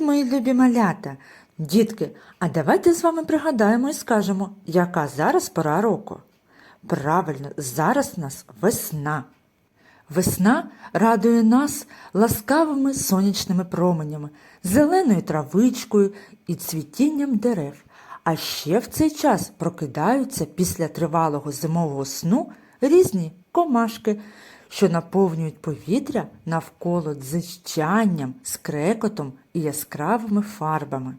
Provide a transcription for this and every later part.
мої любі малята, дітки, а давайте з вами пригадаємо і скажемо, яка зараз пора року. Правильно, зараз у нас весна. Весна радує нас ласкавими сонячними променями, зеленою травичкою і цвітінням дерев. А ще в цей час прокидаються після тривалого зимового сну різні комашки, що наповнюють повітря навколо дзижчанням, скрекотом і яскравими фарбами.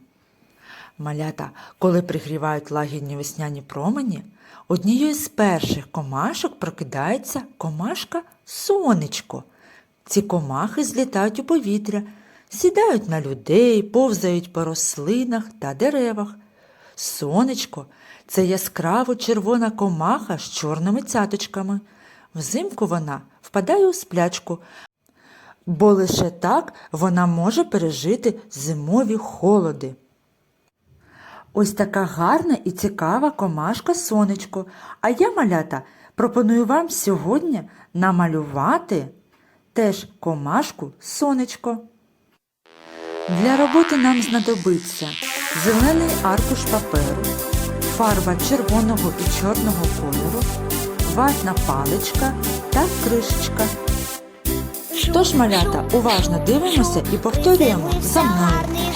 Малята, коли пригрівають лагідні весняні промені, однією з перших комашок прокидається комашка сонечко. Ці комахи злітають у повітря, сідають на людей, повзають по рослинах та деревах. Сонечко це яскраво червона комаха з чорними цяточками. Взимку вона впадає у сплячку, бо лише так вона може пережити зимові холоди. Ось така гарна і цікава комашка сонечко. А я, малята, пропоную вам сьогодні намалювати теж комашку сонечко. Для роботи нам знадобиться зелений аркуш паперу, фарба червоного і чорного кольору, ватна паличка та кришечка. Тож, малята, уважно дивимося і повторюємо за мною.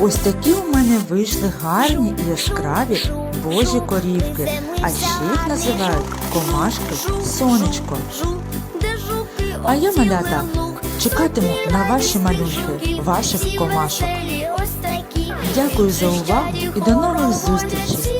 Ось такі у мене вийшли гарні і яскраві божі корівки, а ще їх називають комашки сонечко. А я, малята, чекатиму на ваші малюнки, ваших комашок. Дякую за увагу і до нових зустрічей!